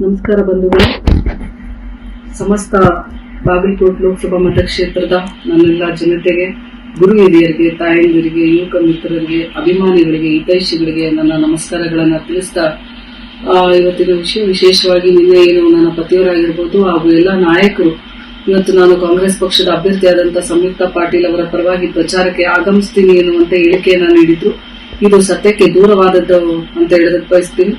ನಮಸ್ಕಾರ ಬಂಧುಗಳು. ಸಮಸ್ತ ಬಾಗಲಕೋಟ್ ಲೋಕಸಭಾ ಮತಕ್ಷೇತ್ರದ ನನ್ನೆಲ್ಲ ಜನತೆಗೆ, ಗುರು ಹಿರಿಯರಿಗೆ, ತಾಯಂದಿರಿಗೆ, ಯುವಕ ಮಿತ್ರರಿಗೆ, ಅಭಿಮಾನಿಗಳಿಗೆ, ಹಿತೈಷಿಗಳಿಗೆ ನನ್ನ ನಮಸ್ಕಾರಗಳನ್ನು ತಿಳಿಸ್ತಾ ಇವತ್ತಿನ ವಿಷಯ ವಿಶೇಷವಾಗಿ ನಿನ್ನೆ ಏನು ನನ್ನ ಪತಿಯವರಾಗಿರ್ಬೋದು ಹಾಗೂ ಎಲ್ಲ ನಾಯಕರು. ಇವತ್ತು ನಾನು ಕಾಂಗ್ರೆಸ್ ಪಕ್ಷದ ಅಭ್ಯರ್ಥಿಯಾದಂಥ ಸಂಯುಕ್ತ ಪಾಟೀಲ್ ಅವರ ಪರವಾಗಿ ಪ್ರಚಾರಕ್ಕೆ ಆಗಮಿಸ್ತೀನಿ ಎನ್ನುವಂತೆ ಹೇಳಿಕೆಯನ್ನು ನೀಡಿದ್ರು. ಇದು ಸತ್ಯಕ್ಕೆ ದೂರವಾದದ್ದು ಅಂತ ಹೇಳೋದಕ್ಕೆ ಬಯಸ್ತೀನಿ.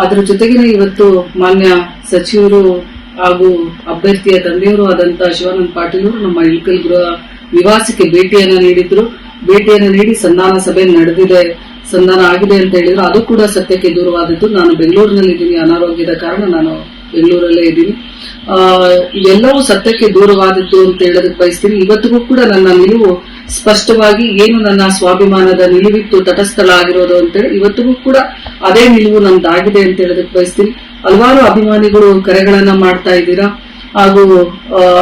ಅದರ ಜೊತೆಗೇನೆ ಇವತ್ತು ಮಾನ್ಯ ಸಚಿವರು ಹಾಗೂ ಅಭ್ಯರ್ಥಿಯ ತಂದೆಯವರು ಆದಂತಹ ಶಿವಾನಂದ ಪಾಟೀಲ್ ಅವರು ನಮ್ಮ ಇಳಕಲ್ ಗೃಹ ನಿವಾಸಕ್ಕೆ ಭೇಟಿಯನ್ನ ನೀಡಿದ್ರು. ಭೇಟಿಯನ್ನ ನೀಡಿ ಸಂಧಾನ ಸಭೆ ನಡೆದಿದೆ. ಸಂಧಾನ ಆಗಿದೆ ಅಂತ ಹೇಳಿದ್ರು. ಅದು ಕೂಡ ಸತ್ಯಕ್ಕೆ ದೂರವಾದದ್ದು. ನಾನು ಬೆಂಗಳೂರಿನಲ್ಲಿ ಇದ್ದೀನಿ. ಅನಾರೋಗ್ಯದ ಕಾರಣ ನಾನು ಬೆಂಗಳೂರಲ್ಲೇ ಇದ್ದೀನಿ. ಎಲ್ಲವೂ ಸತ್ಯಕ್ಕೆ ದೂರವಾದದ್ದು ಅಂತ ಹೇಳೋದಕ್ಕೆ ಬಯಸ್ತೀನಿ. ಇವತ್ತಿಗೂ ಕೂಡ ನನ್ನ ನಿಲುವು ಸ್ಪಷ್ಟವಾಗಿ ಏನು ನನ್ನ ಸ್ವಾಭಿಮಾನದ ನಿಲುವಿತ್ತು ತಟಸ್ಥಳ ಆಗಿರೋದು ಅಂತೇಳಿ ಇವತ್ತಿಗೂ ಕೂಡ ಅದೇ ನಿಲುವು ನಂದಾಗಿದೆ ಅಂತ ಹೇಳೋದಕ್ಕೆ ಬಯಸ್ತೀನಿ. ಹಲವಾರು ಅಭಿಮಾನಿಗಳು ಕರೆಗಳನ್ನ ಮಾಡ್ತಾ ಇದ್ದೀರಾ? ಹಾಗೂ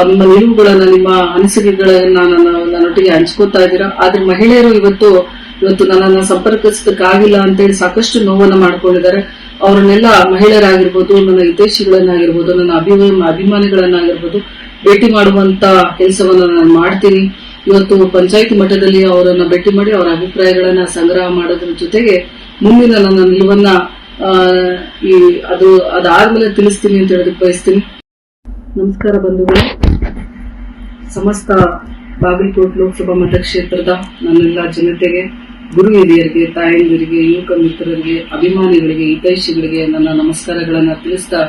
ನಿಮ್ಮ ನಿಲುವುಗಳನ್ನ, ನಿಮ್ಮ ಅನಿಸಿಕೆಗಳನ್ನ ನನ್ನ ನನ್ನೊಟ್ಟಿಗೆ ಹಂಚ್ಕೋತಾ ಇದ್ದೀರಾ? ಆದ್ರೆ ಮಹಿಳೆಯರು ಇವತ್ತು ಇವತ್ತು ನನ್ನನ್ನ ಸಂಪರ್ಕಿಸಕ್ಕಾಗಿಲ್ಲ ಅಂತೇಳಿ ಸಾಕಷ್ಟು ನೋವನ್ನ ಮಾಡ್ಕೊಂಡಿದ್ದಾರೆ. ಅವರನ್ನೆಲ್ಲ ಮಹಿಳೆಯರಾಗಿರ್ಬೋದು, ನನ್ನ ಹಿತೈಷಿಗಳನ್ನಾಗಿರ್ಬೋದು, ನನ್ನ ಅಭಿಮ ಅಭಿಮಾನಿಗಳನ್ನಾಗಿರ್ಬೋದು, ಭೇಟಿ ಮಾಡುವಂತ ಕೆಲಸವನ್ನ ನಾನು ಮಾಡ್ತೀನಿ. ಇವತ್ತು ಪಂಚಾಯತ್ ಮಟ್ಟದಲ್ಲಿ ಅವರನ್ನ ಭೇಟಿ ಮಾಡಿ ಅವರ ಅಭಿಪ್ರಾಯಗಳನ್ನ ಸಂಗ್ರಹ ಮಾಡೋದ್ರ ಜೊತೆಗೆ ಮುಂದಿನ ನನ್ನ ನಿಲುವನ್ನ ಈ, ಅದು, ಅದಾದ್ಮೇಲೆ ತಿಳಿಸ್ತೀನಿ ಅಂತ ಹೇಳೋದಕ್ಕೆ ಬಯಸ್ತೀನಿ. ನಮಸ್ಕಾರ ಬಂಧುಗಳು. ಸಮಸ್ತ ಬಾಗಲಕೋಟ್ ಲೋಕಸಭಾ ಮತಕ್ಷೇತ್ರದ ನನ್ನೆಲ್ಲ ಜನತೆಗೆ, ಗುರು ಹಿರಿಯರಿಗೆ, ತಾಯಂದಿರಿಗೆ, ಯುವಕ ಮಿತ್ರರಿಗೆ, ಅಭಿಮಾನಿಗಳಿಗೆ, ಹಿತೈಷಿಗಳಿಗೆ ನನ್ನ ನಮಸ್ಕಾರಗಳನ್ನ ತಿಳಿಸ್ತಾ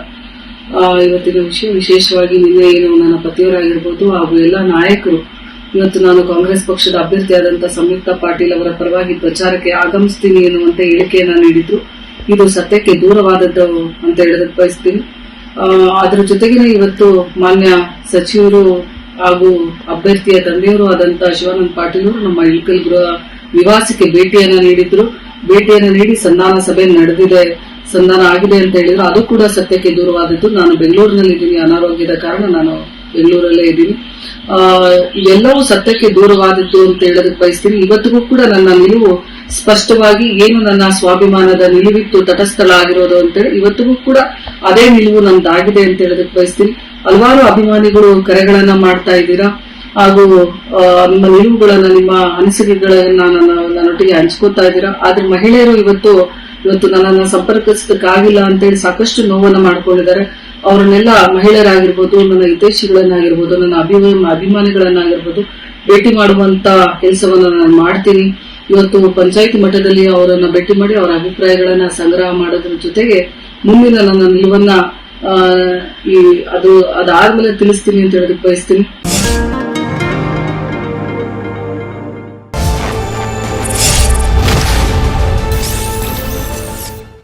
ಇವತ್ತಿನ ವಿಷಯ ವಿಶೇಷವಾಗಿ ನಿನ್ನೆ ಏನು ನನ್ನ ಪತಿಯವರಾಗಿರ್ಬೋದು ಹಾಗೂ ಎಲ್ಲ ನಾಯಕರು ಇವತ್ತು ನಾನು ಕಾಂಗ್ರೆಸ್ ಪಕ್ಷದ ಅಭ್ಯರ್ಥಿಯಾದಂಥ ಸಂಯುಕ್ತ ಪಾಟೀಲ್ ಅವರ ಪರವಾಗಿ ಪ್ರಚಾರಕ್ಕೆ ಆಗಮಿಸ್ತೀನಿ ಎನ್ನುವಂತ ಹೇಳಿಕೆಯನ್ನ ನೀಡಿದ್ರು. ಇದು ಸತ್ಯಕ್ಕೆ ದೂರವಾದದ್ದು ಅಂತ ಹೇಳೋದಕ್ಕೆ ಬಯಸ್ತೀನಿ. ಅದರ ಜೊತೆಗಿನ ಇವತ್ತು ಮಾನ್ಯ ಸಚಿವರು ಹಾಗೂ ಅಭ್ಯರ್ಥಿಯ ತಂದೆಯವರು ಆದಂತಹ ಶಿವಾನಂದ ಪಾಟೀಲ್ ನಮ್ಮ ಇಳಕಲ್ ಗೃಹ ನಿವಾಸಕ್ಕೆ ಭೇಟಿಯನ್ನ ನೀಡಿದ್ರು. ಭೇಟಿಯನ್ನು ನೀಡಿ ಸಂಧಾನ ಸಭೆ ನಡೆದಿದೆ, ಸಂಧಾನ ಆಗಿದೆ ಅಂತ ಹೇಳಿದ್ರು. ಅದು ಕೂಡ ಸತ್ಯಕ್ಕೆ ದೂರವಾದದ್ದು. ನಾನು ಬೆಂಗಳೂರಿನಲ್ಲಿ ಇದ್ದೀನಿ ಅನಾರೋಗ್ಯದ ಕಾರಣ ನಾನು ಬೆಂಗಳೂರಲ್ಲೇ ಇದ್ದೀನಿ. ಆ, ಇವೆಲ್ಲವೂ ಸತ್ಯಕ್ಕೆ ದೂರವಾದದ್ದು ಅಂತ ಹೇಳೋದಕ್ಕೆ ಬಯಸ್ತೀನಿ ಇವತ್ತಿಗೂ ಕೂಡ ನನ್ನ ನಿಲುವು ಸ್ಪಷ್ಟವಾಗಿ ಏನು ನನ್ನ ಸ್ವಾಭಿಮಾನದ ನಿಲುವಿತ್ತು ತಟಸ್ಥಳ ಆಗಿರೋದು ಅಂತೇಳಿ ಇವತ್ತಿಗೂ ಕೂಡ ಅದೇ ನಿಲುವು ನಂದಾಗಿದೆ ಅಂತ ಹೇಳೋದಕ್ಕೆ ಬಯಸ್ತೀನಿ ಹಲವಾರು ಅಭಿಮಾನಿಗಳು ಕರೆಗಳನ್ನ ಮಾಡ್ತಾ ಇದ್ದೀರಾ? ಹಾಗೂ ನಿಮ್ಮ ನಿಲುವುಗಳನ್ನ ನಿಮ್ಮ ಅನಿಸಿಕೆಗಳನ್ನ ನನ್ನ ನನ್ನೊಟ್ಟಿಗೆ ಹಂಚ್ಕೋತಾ ಇದ್ದೀರಾ? ಆದ್ರೆ ಮಹಿಳೆಯರು ಇವತ್ತು ಇವತ್ತು ನನ್ನನ್ನು ಸಂಪರ್ಕಿಸಕ್ಕಾಗಿಲ್ಲ ಅಂತೇಳಿ ಸಾಕಷ್ಟು ನೋವನ್ನ ಮಾಡ್ಕೊಂಡಿದ್ದಾರೆ. ಅವರನ್ನೆಲ್ಲ ಮಹಿಳೆಯರಾಗಿರ್ಬೋದು, ನನ್ನ ಹಿತೈಷಿಗಳನ್ನಾಗಿರ್ಬೋದು, ನನ್ನ ಅಭಿಮ ಅಭಿಮಾನಿಗಳನ್ನಾಗಿರ್ಬೋದು ಭೇಟಿ ಮಾಡುವಂತ ಕೆಲಸವನ್ನ ನಾನು ಮಾಡ್ತೀನಿ. ಇವತ್ತು ಪಂಚಾಯಿತಿ ಮಟ್ಟದಲ್ಲಿ ಅವರನ್ನ ಭೇಟಿ ಮಾಡಿ ಅವರ ಅಭಿಪ್ರಾಯಗಳನ್ನ ಸಂಗ್ರಹ ಮಾಡೋದ್ರ ಜೊತೆಗೆ ಮುಂದಿನ ನನ್ನ ನಿಲುವನ್ನ ಈ, ಅದು, ಅದಾದ್ಮೇಲೆ ತಿಳಿಸ್ತೀನಿ ಅಂತ ಹೇಳೋದಕ್ಕೆ ಬಯಸ್ತೀನಿ.